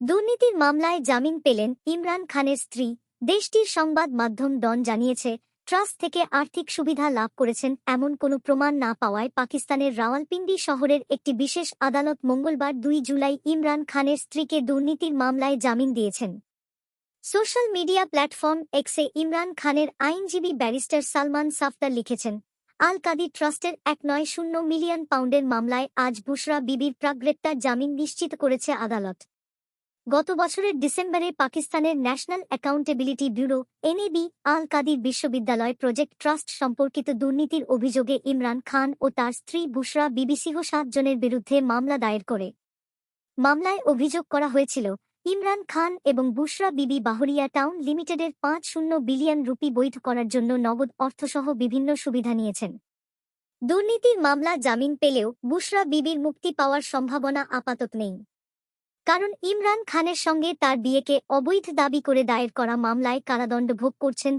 দুর্নীতির মামলায় জামিন পেলেন ইমরান খানের স্ত্রী। দেশটির সংবাদ মাধ্যম ডন জানিয়েছে, ট্রাস্ট থেকে আর্থিক সুবিধা লাভ করেছেন এমন কোনো প্রমাণ না পাওয়ায় পাকিস্তানের রাওয়ালপিন্ডি শহরের একটি বিশেষ আদালত মঙ্গলবার দুই জুলাই ইমরান খানের স্ত্রীকে দুর্নীতির মামলায় জামিন দিয়েছেন। সোশ্যাল মিডিয়া প্ল্যাটফর্ম এক্সে ইমরান খানের আইনজীবী ব্যারিস্টার সালমান সাফদার লিখেছেন, আল কাদি ট্রাস্টের এক নয় শূন্য মিলিয়ন পাউন্ডের মামলায় আজ বুশরা বিবির প্রাগ্রেপ্তার জামিন নিশ্চিত করেছে আদালত। গত বছরের ডিসেম্বরে পাকিস্তানের national accountability bureau, NAB Al Qadir বিশ্ববিদ্যালয় প্রজেক্ট ট্রাস্ট সম্পর্কিত দুর্নীতির অভিযোগে ইমরান খান ও তার স্ত্রী বুশরা বিবিসিহ সাতজনের বিরুদ্ধে মামলা দায়ের করে। মামলায় অভিযোগ করা হয়েছিল, ইমরান খান এবং বুশরা বিবি বাহরিয়া টাউন লিমিটেডের পাঁচ শূন্য বিলিয়ন রুপি বৈধ করার জন্য নগদ অর্থসহ বিভিন্ন সুবিধা নিয়েছেন। দুর্নীতির মামলা জামিন পেলেও বুশরা বিবির মুক্তি পাওয়ার সম্ভাবনা আপাতত নেই। কারণ ইমরান খানের সঙ্গে তার বিয়েকে অবৈধ দাবি করে দায়ের করা মামলায় কারাদণ্ড ভোগ করছেন